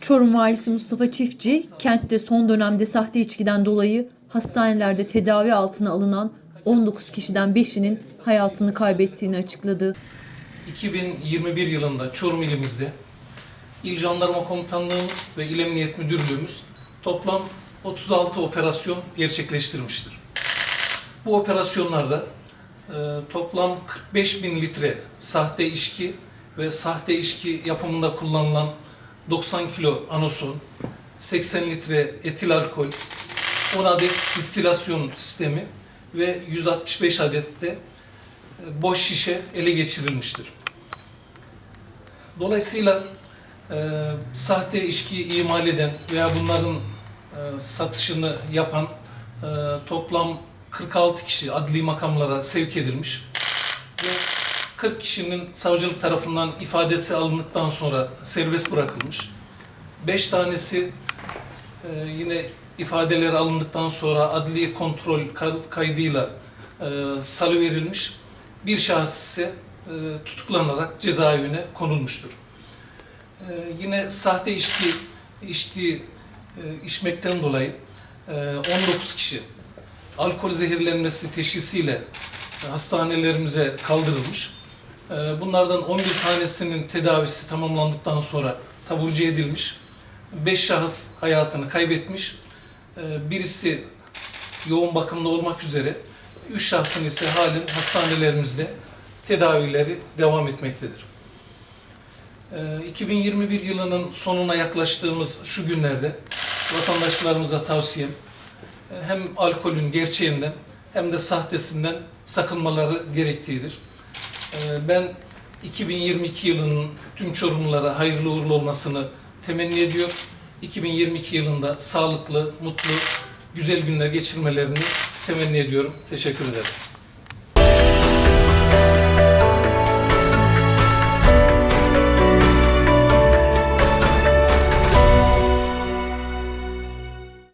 Çorum valisi Mustafa Çiftçi, kentte son dönemde sahte içkiden dolayı hastanelerde tedavi altına alınan 19 kişiden 5'inin hayatını kaybettiğini açıkladı. 2021 yılında Çorum ilimizde İl Jandarma Komutanlığımız ve İl Emniyet Müdürlüğümüz toplam 36 operasyon gerçekleştirmiştir. Bu operasyonlarda e, toplam 45 bin litre sahte içki ve sahte içki yapımında kullanılan 90 kilo anason, 80 litre etil alkol, 10 adet distilasyon sistemi ve 165 adet de e, boş şişe ele geçirilmiştir. Dolayısıyla e, sahte içki imal eden veya bunların e, satışını yapan e, toplam 46 kişi adli makamlara sevk edilmiş ve 40 kişinin savcılık tarafından ifadesi alındıktan sonra serbest bırakılmış. 5 tanesi e, yine ifadeleri alındıktan sonra adli kontrol kay- kaydıyla e, salı verilmiş. Bir şahıs ise e, tutuklanarak cezaevine konulmuştur. Yine sahte içki içtiği e, içmekten dolayı e, 19 kişi alkol zehirlenmesi teşhisiyle hastanelerimize kaldırılmış. E, bunlardan 11 tanesinin tedavisi tamamlandıktan sonra taburcu edilmiş. 5 şahıs hayatını kaybetmiş. E, birisi yoğun bakımda olmak üzere 3 şahsın ise halen hastanelerimizde tedavileri devam etmektedir. Ee, 2021 yılının sonuna yaklaştığımız şu günlerde vatandaşlarımıza tavsiyem hem alkolün gerçeğinden hem de sahtesinden sakınmaları gerektiğidir. Ee, Ben 2022 yılının tüm Çorumlulara hayırlı uğurlu olmasını temenni ediyor. 2022 yılında sağlıklı, mutlu, güzel günler geçirmelerini temenni ediyorum. Teşekkür ederim.